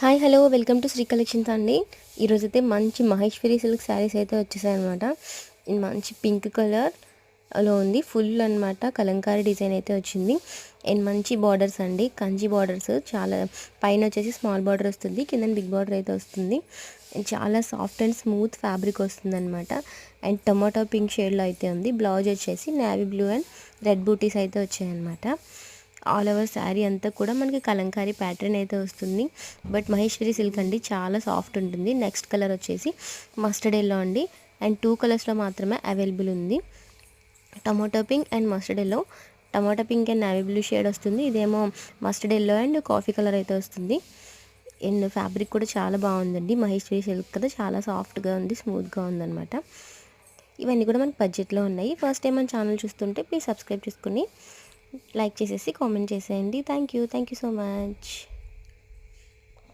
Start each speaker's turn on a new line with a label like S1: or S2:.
S1: Hi hello welcome to Shri collections అండి. ఈరోజు అయితే మంచి మహేశ్వరి సిల్క్ శారీస్ అయితే వచ్చేసాయి అనమాట మంచి పింక్ కలర్లో ఉంది. ఫుల్ అనమాట కలంకారీ డిజైన్ అయితే వచ్చింది. అండ్ మంచి బార్డర్స్ అండి. కంచి బార్డర్స్ చాలా పైన వచ్చేసి స్మాల్ బార్డర్ వస్తుంది. కింద బిగ్ బార్డర్ అయితే వస్తుంది. చాలా సాఫ్ట్ అండ్ స్మూత్ ఫ్యాబ్రిక్ వస్తుంది అనమాట అండ్ టొమాటో పింక్ షేడ్లో అయితే ఉంది. బ్లౌజ్ వచ్చేసి నేవీ బ్లూ అండ్ రెడ్ బూటీస్ అయితే వచ్చాయన్నమాట. ఆల్ ఓవర్ శారీ అంతా కూడా మనకి కలంకారీ ప్యాటర్న్ అయితే వస్తుంది. బట్ మహేశ్వరి సిల్క్ అండి చాలా సాఫ్ట్ ఉంటుంది. నెక్స్ట్ కలర్ వచ్చేసి మస్టర్డ్ ఎల్లో అండి. అండ్ టూ కలర్స్లో మాత్రమే అవైలబుల్ ఉంది. Tomato pink and mustard yellow. Tomato pink and navy blue shade వస్తుంది. ఇదేమో mustard yellow and coffee colour అయితే వస్తుంది. అండ్ ఫ్యాబ్రిక్ కూడా చాలా బాగుందండి. మహేశ్వరి సిల్క్ కదా చాలా సాఫ్ట్గా ఉంది స్మూత్గా ఉందన్నమాట. ఇవన్నీ కూడా మనకి బడ్జెట్లో ఉన్నాయి. ఫస్ట్ టైం మన ఛానల్ చూస్తుంటే ప్లీజ్ సబ్స్క్రైబ్ చేసుకుని లైక్ చేసేసి కామెంట్ చేసేయండి. Thank you thank you so much